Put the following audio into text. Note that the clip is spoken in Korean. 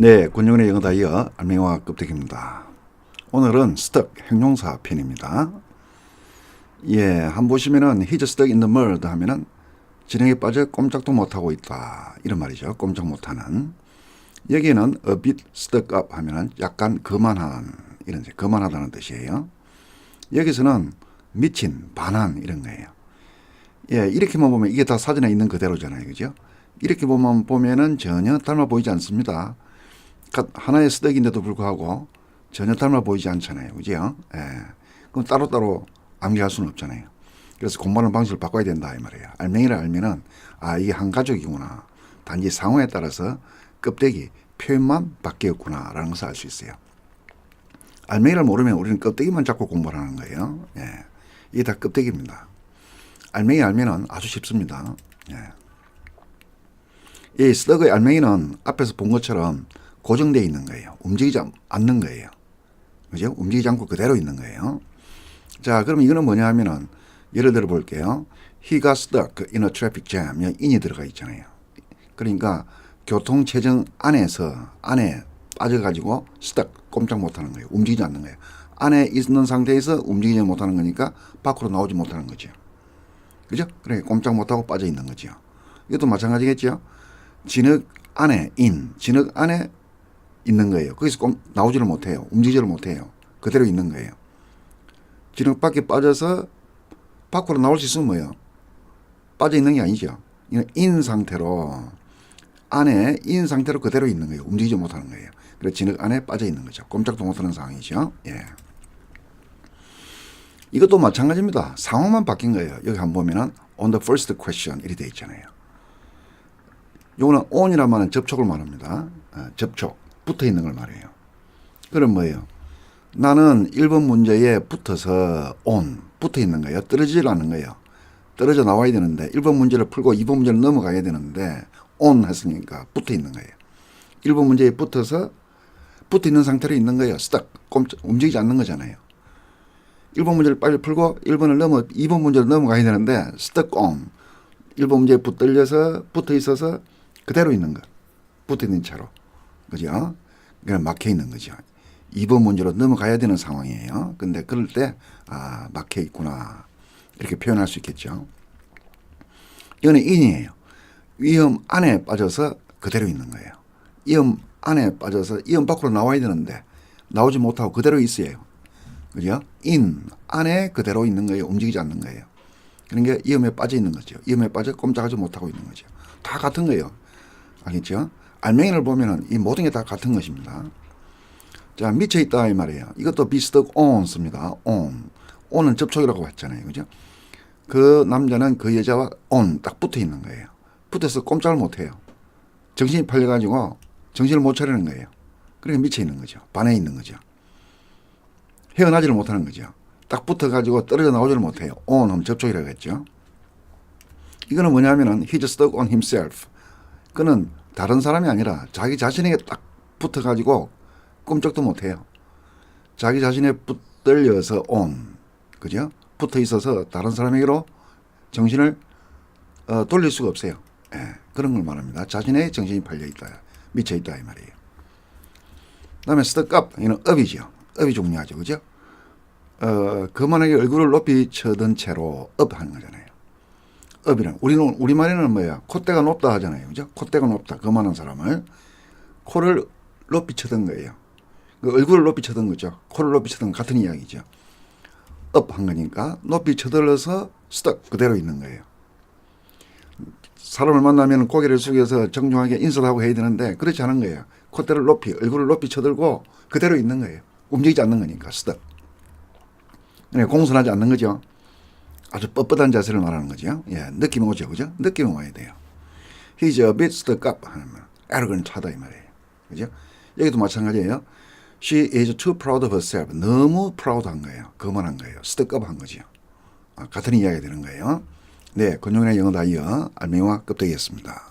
네, 권영훈의 영어 다 이어 알맹이와 껍데기입니다. 오늘은 stuck 형용사 편입니다. 예, 한 보시면은 he's stuck in the mud 하면은 진행에 빠져 꼼짝도 못하고 있다 이런 말이죠. 꼼짝 못하는. 여기는 a bit stuck up 하면은 약간 거만한 이런 거만하다는 뜻이에요. 여기서는 미친, 반한 이런 거예요. 예, 이렇게만 보면 이게 다 사진에 있는 그대로잖아요. 그죠? 이렇게 보면 보면은 전혀 닮아 보이지 않습니다. 가- 하나의 스덕인데도 불구하고 전혀 닮아 보이지 않잖아요. 그죠? 예. 그럼 따로따로 암기할 수는 없잖아요. 그래서 공부하는 방식을 바꿔야 된다 이 말이에요. 알맹이를 알면은 아 이게 한 가족이구나. 단지 상황에 따라서 껍데기 표현만 바뀌었구나라는 것을 알 수 있어요. 알맹이를 모르면 우리는 껍데기만 잡고 공부를 하는 거예요. 예. 이게 다 껍데기입니다. 알맹이 알면은 아주 쉽습니다. 예. 이 스덕의 알맹이는 앞에서 본 것처럼 고정되어 있는 거예요. 움직이지 않- 않는 거예요. 그죠? 움직이지 않고 그대로 있는 거예요. 자, 그럼 이거는 뭐냐 하면은 예를 들어 볼게요. He got stuck in a traffic jam. in이 들어가 있잖아요. 그러니까 교통체증 안에서 안에 빠져가지고 stuck 꼼짝 못하는 거예요. 움직이지 않는 거예요. 안에 있는 상태에서 움직이지 못하는 거니까 밖으로 나오지 못하는 거죠. 그죠? 그래 꼼짝 못하고 빠져 있는 거죠. 이것도 마찬가지겠죠. 진흙 안에 in 진흙 안에 있는 거예요. 거기서 꼼, 나오지를 못해요. 움직이지를 못해요. 그대로 있는 거예요. 진흙 밖에 빠져서 밖으로 나올 수 있으면 뭐예요? 빠져 있는 게 아니죠. in 상태로 안에 in 상태로 그대로 있는 거예요. 움직이지 못하는 거예요. 그래서 진흙 안에 빠져 있는 거죠. 꼼짝도 못하는 상황이죠. 예. 이것도 마찬가지입니다. 상황만 바뀐 거예요. 여기 한번 보면은 on the first question 이렇게 돼 있잖아요. 요거는 on이란 말은 접촉을 말합니다. 어, 접촉, 붙어 있는 걸 말해요. 그럼 뭐예요? 나는 1번 문제에 붙어서 on, 붙어 있는 거예요. 떨어지질 않는 거예요. 떨어져 나와야 되는데 1번 문제를 풀고 2번 문제를 넘어가야 되는데 on 했으니까 붙어 있는 거예요. 1번 문제에 붙어서 붙어 있는 상태로 있는 거예요. 꼼짝, 움직이지 않는 거잖아요. 1번 문제를 빨리 풀고 1번을 넘어 2번 문제를 넘어가야 되는데 stuck on 1번 문제에 붙들려서 붙어 있어서 그대로 있는 거. 붙어 있는 채로. 그죠? 그냥 막혀 있는 거죠. 2번 문제로 넘어가야 되는 상황이에요. 근데 그럴 때 아, 막혀 있구나. 이렇게 표현할 수 있겠죠. 이거는 인이에요. 위험 안에 빠져서 그대로 있는 거예요. 위험 안에 빠져서 위험 밖으로 나와야 되는데 나오지 못하고 그대로 있어요. 그죠? 인 안에 그대로 있는 거예요. 움직이지 않는 거예요. 그러니까 위험에 빠져 있는 거죠. 위험에 빠져 꼼짝하지 못하고 있는 거죠. 다 같은 거예요. 알겠죠? 알맹이를 보면은 이 모든 게 다 같은 것입니다. 자, 미쳐 있다 이 말이에요. 이것도 비스덕 on 씁니다. on. on은 접촉이라고 했잖아요. 그죠? 그 남자는 그 여자와 on 딱 붙어 있는 거예요. 붙어서 꼼짝을 못 해요. 정신이 팔려 가지고 정신을 못 차리는 거예요. 그러니까 미쳐 있는 거죠. 반해 있는 거죠. 헤어나지를 못하는 거죠. 딱 붙어가지고 떨어져 나오지를 못해요. on 하면 접촉이라고 했죠. 이거는 뭐냐면은 he's stuck on himself. 그는 다른 사람이 아니라 자기 자신에게 딱 붙어가지고 꼼짝도 못해요. 자기 자신에 붙들려서 on, 그죠? 붙어 있어서 다른 사람에게로 정신을 어, 돌릴 수가 없어요. 예, 그런 걸 말합니다. 자신의 정신이 팔려 있다, 미쳐 있다 이 말이에요. 그다음에 up, 이는 up이죠. up이 중요하죠, 그죠? 어, 그만하게 얼굴을 높이 쳐든 채로 up 하는 거잖아요. 업이란 우리는 우리말에는 뭐야? 콧대가 높다 하잖아요. 그죠? 콧대가 높다. 그만한 사람을. 코를 높이 쳐든 거예요. 그 얼굴을 높이 쳐든 거죠. 코를 높이 쳐든 같은 이야기죠. 업 한 거니까 높이 쳐들어서 스떡 그대로 있는 거예요. 사람을 만나면 고개를 숙여서 정중하게 인사를 하고 해야 되는데 그렇지 않은 거예요. 콧대를 높이 얼굴을 높이 쳐들고 그대로 있는 거예요. 움직이지 않는 거니까 스떡 공손하지 않는 거죠 아주 뻣뻣한 자세를 말하는 거죠. 예, 느낌 오죠, 그죠? 느낌 와야 돼요. He's a bit stuck up 하면 arrogant 하다 이 말이에요. 그죠? 여기도 마찬가지예요. She is too proud of herself. 너무 proud한 거예요. 거만한 거예요. stuck up 한 거죠. 아, 같은 이야기가 되는 거예요. 네, 권용의 영어 다이어 알맹이와 껍데기였습니다.